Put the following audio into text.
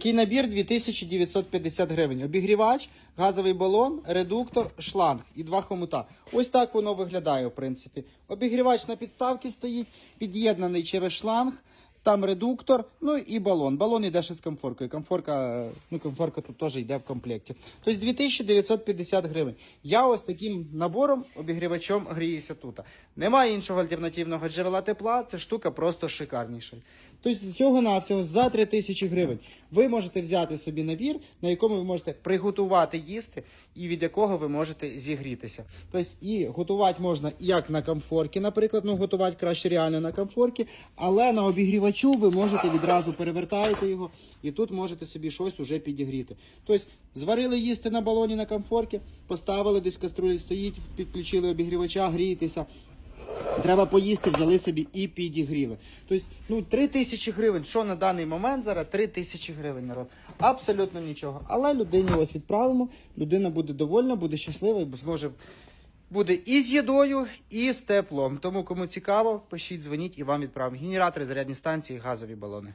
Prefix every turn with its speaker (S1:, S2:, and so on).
S1: Такий набір 2950 гривень. Обігрівач, газовий балон, редуктор, шланг і два хомута. Ось так воно виглядає, в принципі. Обігрівач на підставці стоїть, під'єднаний через шланг, там редуктор, ну і балон. Балон йде ще з комфоркою. Комфорка, ну, комфорка тут теж йде в комплекті. Тобто 2950 гривень. Я ось таким набором обігрівачом гріюся тут. Немає іншого альтернативного джерела тепла, ця штука просто шикарніша. Тобто всього-навсього за 3000 гривень ви можете взяти собі набір, на якому ви можете приготувати їсти і від якого ви можете зігрітися. Тобто і готувати можна як на комфорті, наприклад, ну готувати краще реально на комфорті, але на обігрівачу ви можете відразу перевертаєте його і тут можете собі щось уже підігріти. Тобто зварили їсти на балоні на комфорті, поставили десь в каструлі стоїть, підключили обігрівача, грієтеся. Треба поїсти, взяли собі і підігріли. Тобто, ну, 3 тисячі гривень, що на даний момент зараз 3 тисячі гривень народ. Абсолютно нічого. Але людині ось відправимо, людина буде довольна, буде щаслива і зможе буде і з їдою, і з теплом. Тому кому цікаво, пишіть, дзвоніть і вам відправимо. Генератори, зарядні станції, газові балони.